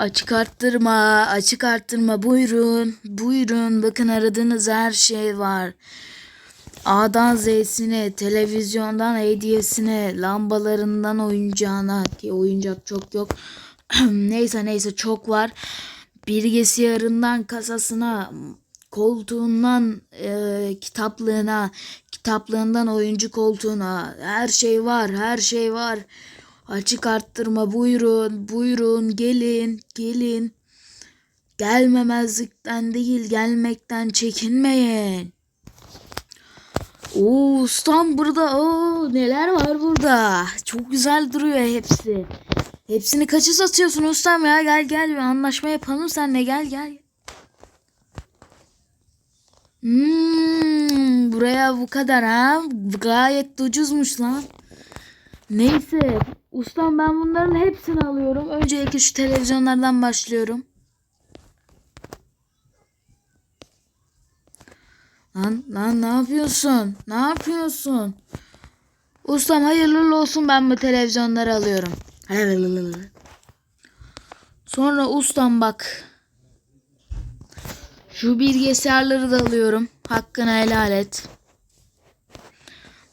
Açık arttırma, açık arttırma. Buyurun, buyurun. Bakın aradığınız her şey var. A'dan Z'sine, televizyondan hediyesine, lambalarından oyuncağına ki oyuncak çok yok. neyse neyse çok var. Bilgisayarından kasasına, koltuğundan e, kitaplığına, kitaplığından oyuncu koltuğuna her şey var, her şey var. Açık arttırma buyurun, buyurun gelin, gelin. Gelmemezlikten değil, gelmekten çekinmeyin. Oo ustam burada. Oo neler var burada. Çok güzel duruyor hepsi. Hepsini kaça satıyorsun ustam ya? Gel gel bir anlaşma yapalım senle gel gel. Hmm, buraya bu kadar ha. Gayet ucuzmuş lan. Neyse. Ustam ben bunların hepsini alıyorum. Öncelikle şu televizyonlardan başlıyorum. Lan lan ne yapıyorsun? Ne yapıyorsun? Ustam hayırlı olsun ben bu televizyonları alıyorum. Sonra ustam bak. Şu bilgisayarları da alıyorum. Hakkını helal et.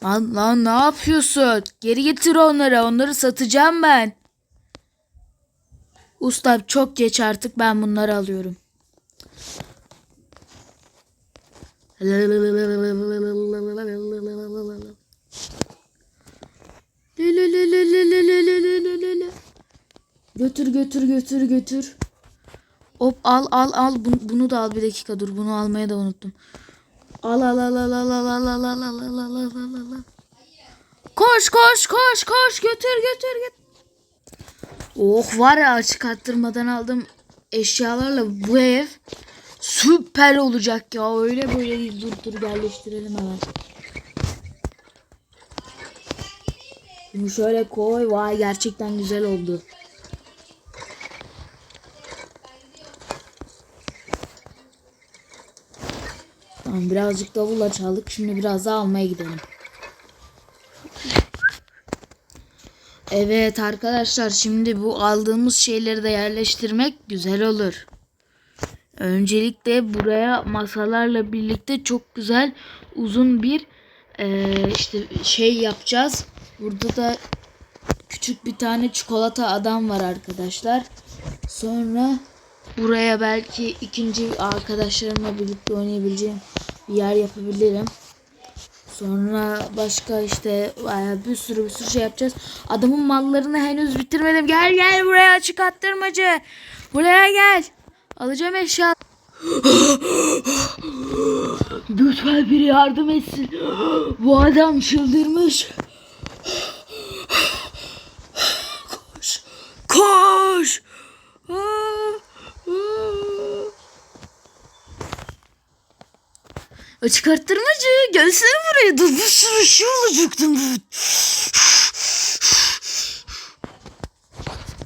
Lan lan ne yapıyorsun? Geri getir onları. Onları satacağım ben. Ustam çok geç artık ben bunları alıyorum. Götür götür götür götür. Hop al al al bunu, da al bir dakika dur bunu almaya da unuttum. Al al al al al al al al al al al al al al al. Koş koş koş koş götür götür götür. Oh var ya açık arttırmadan aldım eşyalarla bu ev süper olacak ya öyle böyle dur dur yerleştirelim hemen. Bunu şöyle koy vay gerçekten güzel oldu. Tamam birazcık davulla çaldık. Şimdi biraz daha almaya gidelim. Evet arkadaşlar şimdi bu aldığımız şeyleri de yerleştirmek güzel olur. Öncelikle buraya masalarla birlikte çok güzel uzun bir eee, işte şey yapacağız. Burada da küçük bir tane çikolata adam var arkadaşlar. Sonra buraya belki ikinci arkadaşlarımla birlikte oynayabileceğim bir yer yapabilirim. Sonra başka işte bir sürü bir sürü şey yapacağız. Adamın mallarını henüz bitirmedim. Gel gel buraya açık attırmacı. Buraya gel. Alacağım eşya. Lütfen biri yardım etsin. Bu adam çıldırmış. Koş. Koş. Açık arttırmacı gelsene buraya. Dur bir sürü şey olacaktım.